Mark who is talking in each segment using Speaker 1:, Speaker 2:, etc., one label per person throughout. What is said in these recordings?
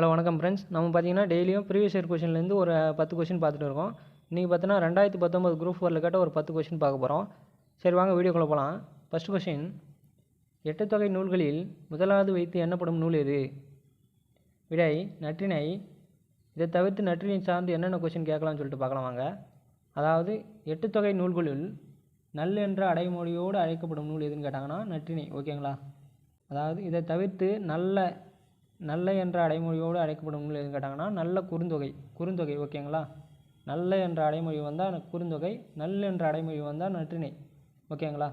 Speaker 1: Hello வணக்கம் friends நம்ம பார்த்தீங்கன்னா டெய்லியும் ப்ரீவியஸ் இயர் கொஷின்லேருந்து ஒரு பத்து கொஷின் பார்த்துட்டு இருக்கோம். இன்றைக்கி பார்த்தோன்னா ரெண்டாயிரத்தி பத்தொம்பது குரூப் ஃபோரில் கேட்ட ஒரு பத்து கொஷின் பார்க்க போகிறோம் சரி வாங்க வீடியோக்குள்ளே போகலாம் ஃபஸ்ட் கொஷின் எட்டு தொகை நூல்களில் முதலாவது வைத்து எண்ணப்படும் நூல் எது? விடை நற்றினை. இதை தவிர்த்து நற்றினை சார்ந்து என்னென்ன கொஷின் கேட்கலாம்னு சொல்லிட்டு பார்க்கலாம் வாங்க. அதாவது எட்டு தொகை நூல்களுள் நல் என்ற அடைமொழியோடு அழைக்கப்படும் நூல் எதுன்னு கேட்டாங்கன்னா நற்றினை. ஓகேங்களா அதாவது இதை தவிர்த்து நல்ல நல்ல என்ற அடைமொழியோடு அழைக்கப்படும் நூல் எதுன்னு கேட்டாங்கன்னா நல்ல குறுந்தொகை. குறுந்தொகை ஓகேங்களா? நல்ல என்ற அடைமொழி வந்தால் குறுந்தொகை நல் என்ற அடைமொழி வந்தால் நற்றிணை. ஓகேங்களா?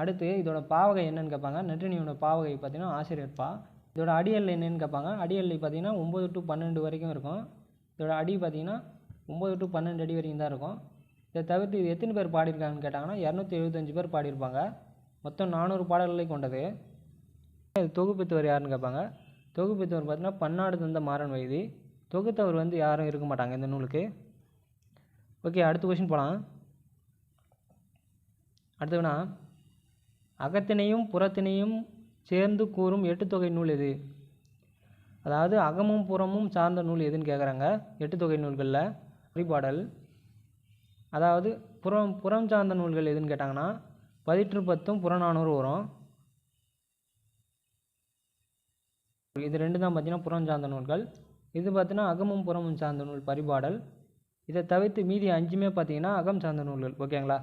Speaker 1: அடுத்து இதோட பாவகை என்னன்னு கேட்பாங்க நற்றினியோட பாவகை பார்த்தீங்கன்னா ஆசிரியர் பா. இதோட அடியல் என்னன்னு கேட்பாங்க அடியல் பார்த்தீங்கன்னா ஒம்பது டு பன்னெண்டு வரைக்கும் இருக்கும். இதோட அடி பார்த்தீங்கன்னா ஒம்பது டு பன்னெண்டு அடி வரைக்கும் தான் இருக்கும். இதை தவிர்த்து இது எத்தனை பேர் பாடியிருக்காங்கன்னு கேட்டாங்கன்னா இரநூத்தி எழுபத்தஞ்சு பேர் பாடியிருப்பாங்க. மொத்தம் நானூறு பாடல்களை கொண்டது. இது தொகுப்பித்தவர் யாருன்னு கேட்பாங்க தொகுப்பித்தவர் பார்த்தீங்கன்னா பன்னாடு தந்த மாறன் வயது. தொகுத்தவர் வந்து யாரும் இருக்க மாட்டாங்க இந்த நூலுக்கு. ஓகே அடுத்த கொஷின் போகலாம் அடுத்தவனா அகத்தினையும் புறத்தினையும் சேர்ந்து கூறும் எட்டுத்தொகை நூல் எது? அதாவது அகமும் புறமும் சார்ந்த நூல் எதுன்னு கேட்குறாங்க எட்டுத்தொகை நூல்களில். வழிபாடல் அதாவது புறம் புறம் சார்ந்த நூல்கள் எதுன்னு கேட்டாங்கன்னா பதிற்று பத்தும் புறநானூறு வரும் இது ரெண்டு தான் பார்த்தீங்கன்னா புறம் சார்ந்த நூல்கள். இது பார்த்தீங்கன்னா அகமும் புறமும் சார்ந்த நூல் பரிபாடல். இதை தவிர்த்து மீதி அஞ்சுமே பார்த்தீங்கன்னா அகம் சார்ந்த நூல்கள். ஓகேங்களா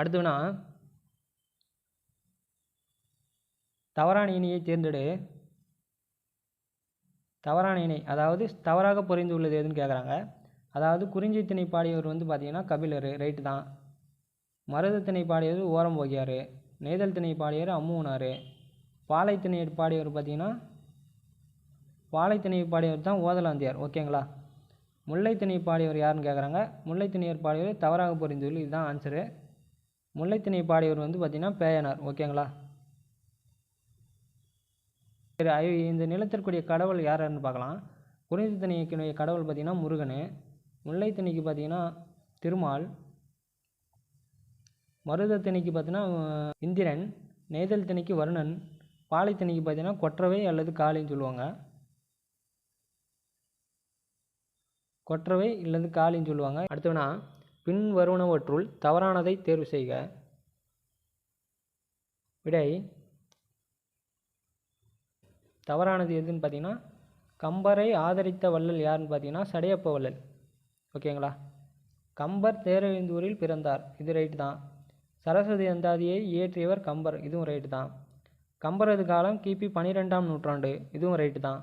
Speaker 1: அடுத்துனா தவறான இணையை தேர்ந்தெடு. தவறான இணை அதாவது தவறாக புரிந்து உள்ளது எதுன்னு கேட்குறாங்க அதாவது குறிஞ்சித்திணை பாடியவர் வந்து பார்த்தீங்கன்னா கபிலர் ரைட்டு தான். மருதத்திணை பாடியவர் ஓரம் போகியார். நெய்தல் திணை பாடியவர் அம்முனார். பாலைத்திணை பாடியவர் பார்த்தீங்கன்னா பாலைத்திணை பாடியவர் தான் ஓதலாந்தியார். ஓகேங்களா முல்லைத்திணை பாடியவர் யாருன்னு கேட்குறாங்க முல்லைத்திணையர் பாடியவர் தவறாக பொறிந்துள்ளது இதுதான் ஆன்சரு முல்லைத்திணை பாடியவர் வந்து பார்த்திங்கன்னா பேயனார். ஓகேங்களா சரி ஐ- இந்த நிலத்திற்குரிய கடவுள் யாருன்னு பார்க்கலாம். குறிஞ்சி திணைக்குடைய கடவுள் பார்த்திங்கன்னா முருகன். முல்லைத்திணைக்கு பார்த்திங்கன்னா திருமால். மருத திணைக்கு பார்த்தீங்கன்னா இந்திரன். நெய்தல் திணைக்கு வருணன். பாலைத்திணைக்கு பார்த்தீங்கன்னா கொற்றவை அல்லது காளின்னு சொல்லுவாங்க. கொற்றவை இல்லது காளின்னு சொல்லுவாங்க. அடுத்தவனா பின் வருவனவற்றுள் தவறானதை தேர்வு செய்க. விடை தவறானது எதுன்னு பார்த்தீங்கன்னா கம்பரை ஆதரித்த வள்ளல் யாருன்னு பார்த்தீங்கன்னா சடையப்ப வள்ளல். ஓகேங்களா? கம்பர் தேரழிந்தூரில் பிறந்தார். இது ரைட்டு தான். சரஸ்வதி அந்தாதியை இயற்றியவர் கம்பர். இதுவும் ரைட்டு தான். கம்பரது காலம் கிபி பன்னிரெண்டாம் நூற்றாண்டு. இதுவும் ரைட்டு தான்.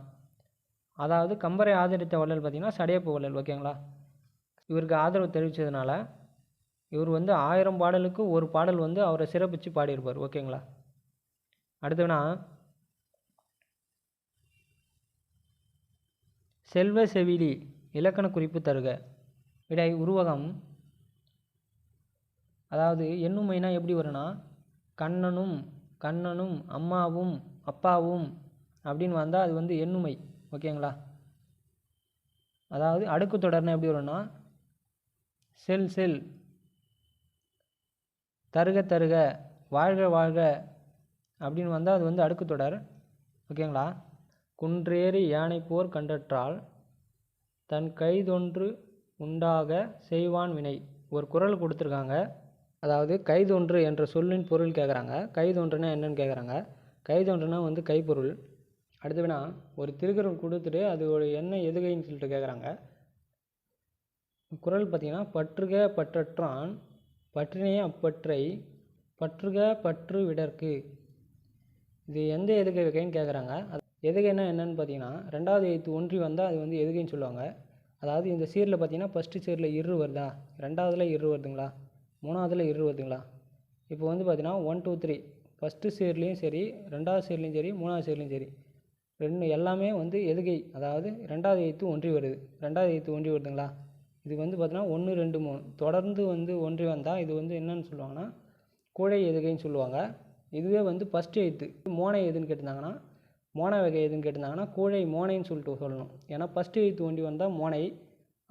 Speaker 1: அதாவது கம்பரை ஆதரித்த வள்ளல் பார்த்தீங்கன்னா சடையப்பு வள்ளல் ஓகேங்களா இவருக்கு ஆதரவு தெரிவித்ததுனால இவர் வந்து ஆயிரம் பாடலுக்கு ஒரு பாடல் வந்து அவரை சிறப்பித்து பாடியிருப்பார் ஓகேங்களா அடுத்தவனா செல்வ செவிலி இலக்கண குறிப்பு தருக. இடை உருவகம். அதாவது எண்ணுமைனா எப்படி வரும்னா கண்ணனும் கண்ணனும் அம்மாவும் அப்பாவும் அப்படின்னு வந்தால் அது வந்து எண்ணுமை ஓகேங்களா? அதாவது அடுக்கு தொடர்னா எப்படி வரும்னா செல் செல். தருக தருக வாழ்க வாழ்க அப்படின்னு வந்தால் அது வந்து அடுக்கு தொடர் ஓகேங்களா? குன்றேறி யானை போர் கண்டற்றால் தன் கைதொன்று உண்டாக செய்வான் வினை. ஒரு குரல் கொடுத்துருக்காங்க. அதாவது கைதொன்று என்ற சொல்லின் பொருள் கேட்குறாங்க கைதொன்றுனா என்னன்னு கேட்குறாங்க கைதொன்றுனா வந்து கைப்பொருள். அடுத்து வேணா ஒரு திருக்குறள் கொடுத்துட்டு அது ஒரு என்ன எதுகைன்னு சொல்லிட்டு கேட்குறாங்க குறள் பார்த்தீங்கன்னா பற்றுக பற்றற்றான் பற்றினே அப்பற்றை பற்றுக பற்று விடற்கு. இது எந்த எதுகை வகைன்னு கேட்குறாங்க அது எதுகைன்னா என்னன்னு பார்த்தீங்கன்னா ரெண்டாவது எழுத்து ஒன்றி வந்தால் அது வந்து எதுகைன்னு சொல்லுவாங்க. அதாவது இந்த சீரில் பார்த்தீங்கன்னா ஃபஸ்ட்டு சீரில் இரு வருதா? ரெண்டாவதுல இரு வருதுங்களா? மூணாவதில் இருபதுங்களா இப்போ வந்து பார்த்தீங்கன்னா ஒன் டூ த்ரீ ஃபஸ்ட்டு சீர்லேயும் சரி ரெண்டாவது சீர்லேயும் சரி மூணாவது சீர்லேயும் சரி. ரெண்டு எல்லாமே வந்து எதுகை அதாவது ரெண்டாவது எய்த்து ஒன்றி வருது. ரெண்டாவது எழுத்து ஒன்றி வருதுங்களா? இது வந்து பார்த்தீங்கன்னா ஒன்று ரெண்டு மூணு. தொடர்ந்து வந்து ஒன்றி வந்தால் இது வந்து என்னன்னு சொல்லுவாங்கன்னா கூழை எதுகைன்னு சொல்லுவாங்க. இதுவே வந்து ஃபஸ்ட்டு எய்த்து மோனை எதுன்னு கேட்டிருந்தாங்கன்னா மோனை வகை எதுன்னு கேட்டிருந்தாங்கன்னா கூழை மோனைன்னு சொல்லிட்டு சொல்லணும். ஏன்னா ஃபஸ்ட்டு எய்த்து ஒன்றி வந்தால் மோனை.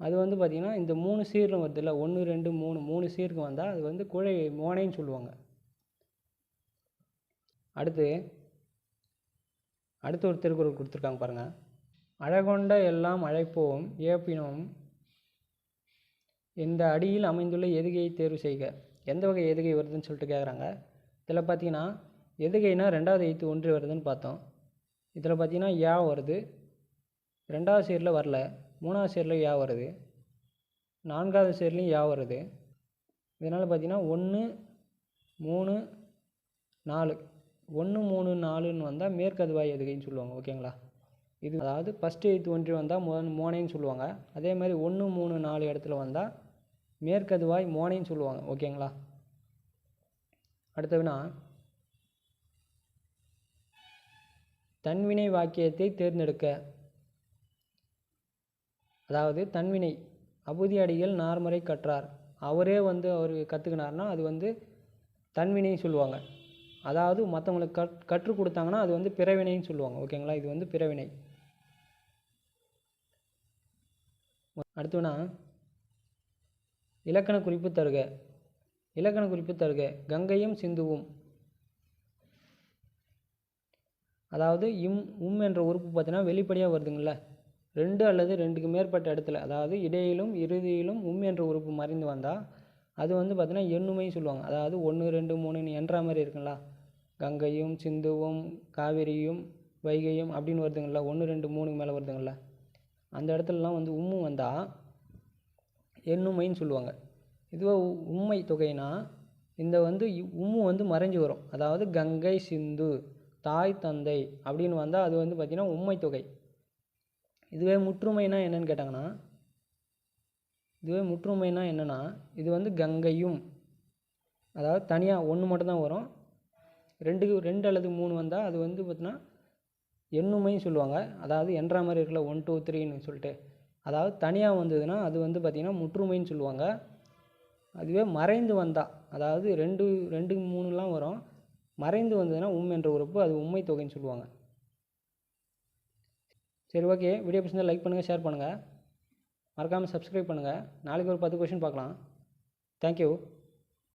Speaker 1: அது வந்து பார்த்திங்கன்னா இந்த மூணு சீர்னு வருதுல்ல ஒன்று ரெண்டு மூணு. மூணு சீருக்கு வந்தால் அது வந்து குழை மோனைன்னு சொல்லுவாங்க. அடுத்து அடுத்து ஒரு திருக்குறள் கொடுத்துருக்காங்க பாருங்கள் அழகொண்ட எல்லாம் அழைப்போம் ஏப்பினோம் இந்த அடியில் அமைந்துள்ள எதுகையை தேர்வு செய்க. எந்த வகை எதுகை வருதுன்னு சொல்லிட்டு கேட்குறாங்க இதில் பார்த்தீங்கன்னா எதுகைனா ரெண்டாவது எய்த்து ஒன்று வருதுன்னு பார்த்தோம். இதில் பார்த்தீங்கன்னா யா வருது. ரெண்டாவது சீரில் வரல. மூணாவது சீரில் யா வருது. நான்காவது சீர்லேயும் யா வருது. இதனால் பார்த்தீங்கன்னா ஒன்று மூணு நாலு. ஒன்று மூணு நாலுன்னு வந்தால் மேற்கதுவாய் எதுகைன்னு சொல்லுவாங்க ஓகேங்களா? இது அதாவது ஃபஸ்ட்டு எய்த்து ஒன்று வந்தால் மோ மோனைன்னு சொல்லுவாங்க. அதே மாதிரி ஒன்று மூணு நாலு இடத்துல வந்தால் மேற்கதுவாய் மோனைன்னு சொல்லுவாங்க ஓகேங்களா? அடுத்ததுனா தன்வினை வாக்கியத்தை தேர்ந்தெடுக்க. அதாவது தன்வினை அபுதி அடிகள் நார்மறை கற்றார். அவரே வந்து அவர் கற்றுக்கினார்னா அது வந்து தன்வினை சொல்லுவாங்க. அதாவது மற்றவங்களுக்கு கற் கற்றுக் கொடுத்தாங்கன்னா அது வந்து பிறவினைன்னு சொல்லுவாங்க. ஓகேங்களா இது வந்து பிறவினை. அடுத்துனா இலக்கண குறிப்பு தருக. இலக்கண குறிப்பு தருக. கங்கையும் சிந்துவும். அதாவது இம் உம் என்ற உறுப்பு பார்த்தீங்கன்னா வெளிப்படையாக வருதுங்கள ரெண்டு அல்லது ரெண்டுக்கு மேற்பட்ட இடத்துல அதாவது இடையிலும் இறுதியிலும் உம் என்ற உறுப்பு மறைந்து வந்தால் அது வந்து பார்த்தீங்கன்னா எண்ணுமைன்னு சொல்லுவாங்க. அதாவது ஒன்று ரெண்டு மூணுன்னு என்ற மாதிரி இருக்குங்களா கங்கையும் சிந்துவும் காவிரியும் வைகையும் அப்படின்னு வருதுங்களா ஒன்று ரெண்டு மூணுக்கு மேலே வருதுங்களா அந்த இடத்துலலாம் வந்து உம்மு வந்தால் எண்ணுமைன்னு சொல்லுவாங்க. இதுவே உ- தொகைனா இந்த வந்து உம்மு வந்து மறைஞ்சு வரும். அதாவது கங்கை சிந்து தாய் தந்தை அப்படின்னு வந்தால் அது வந்து பார்த்திங்கன்னா உண்மை தொகை. இதுவே முற்றுமைனா என்னன்னு கேட்டாங்கன்னா இதுவே முற்றுமைனா என்னென்னா இது வந்து கங்கையும் அதாவது தனியாக ஒன்று மட்டும்தான் வரும். ரெண்டுக்கு ரெண்டு அல்லது மூணு வந்தால் அது வந்து பார்த்தினா எண்ணுமைன்னு சொல்லுவாங்க. அதாவது என்ற மாதிரி இருக்குல்ல ஒன் டூ த்ரீன்னு சொல்லிட்டு. அதாவது தனியாக வந்ததுன்னா அது வந்து பார்த்திங்கன்னா முற்றுமைன்னு சொல்லுவாங்க. அதுவே மறைந்து வந்தால் அதாவது ரெண்டு ரெண்டு மூணுலாம் வரும். மறைந்து வந்ததுன்னா உம் என்ற உறுப்பு அது உண்மை தொகைன்னு சொல்லுவாங்க. சரி ஓகே வீடியோ பிடிச்சிருந்தா லைக் பண்ணுங்கள் ஷேர் பண்ணுங்கள் மறக்காமல் சப்ஸ்கிரைப் பண்ணுங்கள் நாளைக்கு ஒரு பத்து கொஷின் பார்க்கலாம். தேங்க்யூ